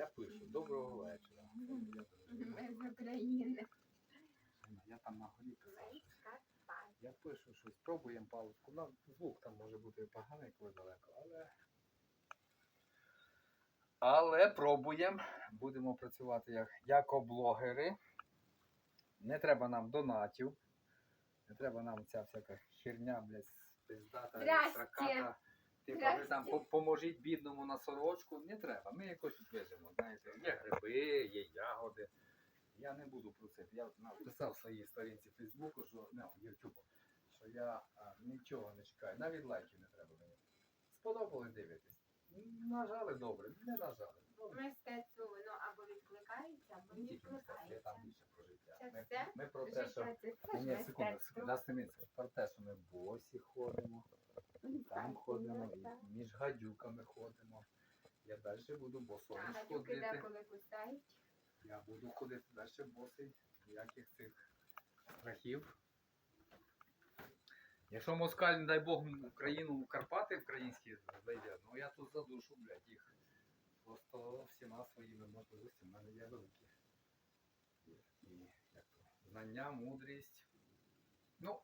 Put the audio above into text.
Я пишу, доброго вечора. Ми з України. Я там на горі писав. Я пишу щось, пробуємо паузку. Ну, звук там може бути поганий, коли далеко, але. Але пробуємо. Будемо працювати як, як блогери. Не треба нам донатів. Не треба нам ця всяка херня, блядь, пиздата, Здрасте. Типа ви там по- поможіть бідному на сорочку. Не треба. Ми якось тут вижимо. Знаєте, є гриби, є ягоди. Я не буду про це. Я написав в своїй сторінці Фейсбуку, що ну, Ютубу, що я а, нічого не чекаю. Навіть лайків не треба мені. Сподобалось дивитись. Нажали добре, не нажали. Добре. Мистецтво воно або відкликається, або Не не тільки мистецтво, я там більше про життя. Це Ми, все? ми про те, що. Життя це Ні, теж ні, секунду, мистецтво. дасть мені про те, що ми босі ходимо, там ходимо, і між гадюками ходимо. Я далі буду А босоніж гадюки ходити. Я буду ходити далі босий, ніяких цих страхів. Якщо москаль, не дай Бог, Україну в Карпати українські зайде, ну я тут задушу, блядь, їх. Просто всіма своїми можливостями в мене є великі. І як то, знання, мудрість. Ну,